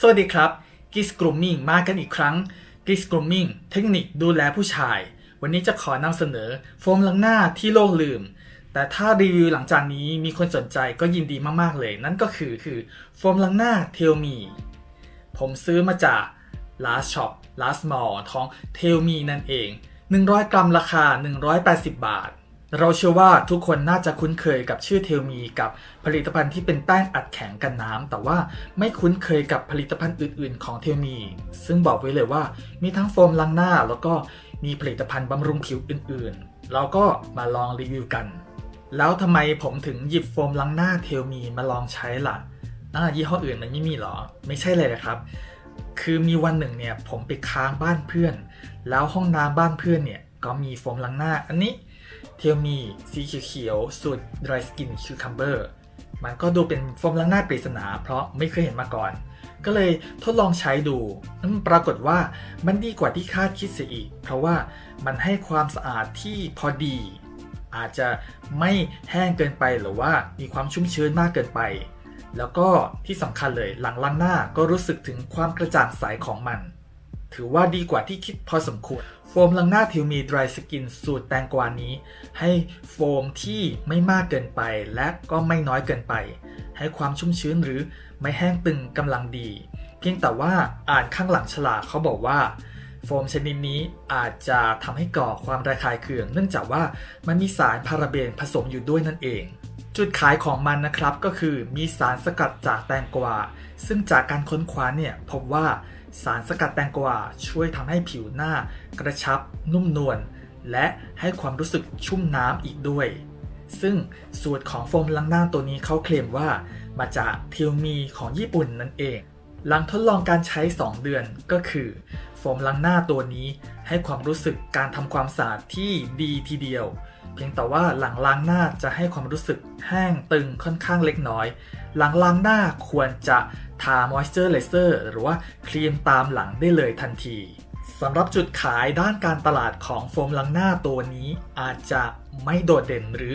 สวัสดีครับกิสกรูมมิ่งมากันอีกครั้งกิสกรูมมิ่งเทคนิคดูแลผู้ชาย วันนี้จะขอนำเสนอโฟมล้างหน้าที่โลกลืม แต่ถ้ารีวิวหลังจากนี้มีคนสนใจก็ยินดีมากๆเลย นั่นก็คือคือโฟมล้างหน้าเทลมีผมซื้อมาจาก Last Shop Last Mall ของเทลมีนั่นเอง 100 กรัมราคา 180 บาท เราเชื่อว่าทุกคนน่าจะคุ้นเคยกับชื่อเทลมีกับผลิตภัณฑ์ที่เป็นแป้งอัดแข็งกันน้ำ แต่ว่าไม่คุ้นเคยกับผลิตภัณฑ์อื่นๆ ของเทลมี ซึ่งบอกไว้เลยว่า มีทั้งโฟมล้างหน้า แล้วก็มีผลิตภัณฑ์บำรุงผิวอื่นๆ เราก็มาลองรีวิวกัน แล้วทำไมผมถึงหยิบโฟมล้างหน้าเทลมีมาลองใช้ล่ะอ่ายี่ห้ออื่นมันไม่มีหรอ ไม่ใช่เลยนะครับ คือมีวันหนึ่งเนี่ยผมไปค้างบ้านเพื่อน แล้วห้องน้ำบ้านเพื่อนเนี่ยก็มีโฟมล้างหน้าอันนี้ เทลมีสีเขียวๆสูตร dry skin cucumber มันก็ดูเป็นโฟมล้างหน้าปริศนา เพราะไม่เคยเห็นมาก่อน ก็เลยทดลองใช้ดูปรากฏว่ามันดีกว่าที่คาดคิดเสียอีก เพราะว่ามันให้ความสะอาดที่พอดี อาจจะไม่แห้งเกินไปหรือว่ามีความชุ่มชื้นมากเกินไป แล้วก็ที่สำคัญเลยหลังล้างหน้าก็รู้สึกถึงความกระจ่างใสของมัน ถือว่าดีกว่าที่คิดพอสมควร โฟมล้างหน้าทิวมี Dry Skin สูตรแตงกวานี้ ให้โฟมที่ไม่มากเกินไปและก็ไม่น้อยเกินไป ให้ความชุ่มชื้นหรือไม่แห้งตึงกำลังดี เพียงแต่ว่าอ่านข้างหลังฉลากเขาบอกว่า โฟมชนิดนี้อาจจะทำให้ก่อความระคายเคือง เนื่องจากว่ามันมีสารพาราเบนผสมอยู่ด้วยนั่นเองจุดขายของมันนะครับก็คือมีสารสกัดจากแตงกวา ซึ่งจากการค้นคว้าเนี่ยพบว่า สารสกัดแตงกวาช่วยทำให้ผิวหน้ากระชับนุ่มนวลและให้ความรู้สึกชุ่มน้ำอีกด้วย ซึ่งสูตรของโฟมล้างหน้าตัวนี้เขาเคลมว่า มาจากเทลมีของญี่ปุ่นนั่นเอง หลังทดลองการใช้ 2 เดือนก็คือ โฟมล้างหน้าตัวนี้ให้ความรู้สึกการทำความสะอาดที่ดีทีเดียว เพียงแต่ว่าหลังล้างหน้าจะให้ความรู้สึกแห้งตึงค่อนข้างเล็กน้อย หลังล้างหน้าควรจะ ทามอยส์เจอร์เลเซอร์หรือว่าครีมตามหลังได้เลยทันทีสำหรับจุดขายด้านการตลาดของโฟมล้างหน้าตัวนี้อาจจะไม่โดดเด่นหรือ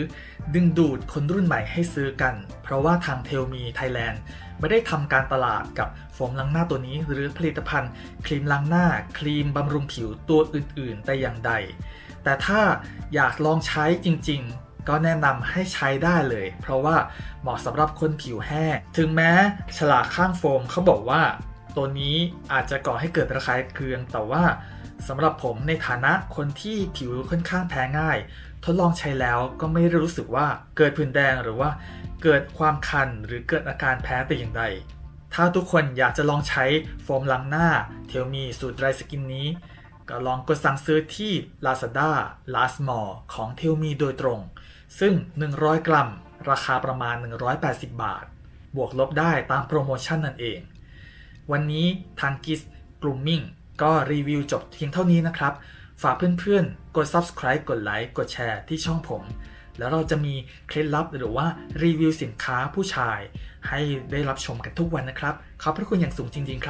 ดึงดูดคนรุ่นใหม่ให้ซื้อกัน เพราะว่าทางเทลมีไทยแลนด์ไม่ได้ทำการตลาดกับโฟมล้างหน้าตัวนี้ หรือผลิตภัณฑ์ ครีมล้างหน้า ครีมบำรุงผิวตัวอื่นๆ แต่อย่างใด แต่ถ้าอยากลองใช้จริงๆ ก็แนะนำให้ใช้ได้เลย เพราะว่าเหมาะสำหรับคนผิวแห้ง ถึงแม้ฉลากข้างโฟมเขาบอกว่า ตัวนี้อาจจะก่อให้เกิดระคายเคือง แต่ว่าสำหรับผมในฐานะคนที่ผิวค่อนข้างแพ้ง่าย ทดลองใช้แล้วก็ไม่ได้รู้สึกว่าเกิดผื่นแดงหรือว่า เกิดความคันหรือเกิดอาการแพ้แต่อย่างใด ถ้าทุกคนอยากจะลองใช้โฟมล้างหน้า เทลมีสูตร dry skin นี้ก็ลองกดสั่งซื้อที่ Lazada Last Mall ของเทลมีโดยตรง ซึ่ง 100 กรัม ราคาประมาณ 180 บาท บวกลบได้ตามโปรโมชั่นนั่นเอง วันนี้ทางกิสกลุ่มมิ่งก็รีวิวจบเพียงเท่านี้นะครับ ฝากเพื่อนๆ กด subscribe กดไลค์กดแชร์ที่ช่องผม แล้วเราจะมีเคล็ดลับหรือว่ารีวิวสินค้าผู้ชาย ให้ได้รับชมกันทุกวันนะครับ ขอบพระคุณอย่างสูงจริงๆครับ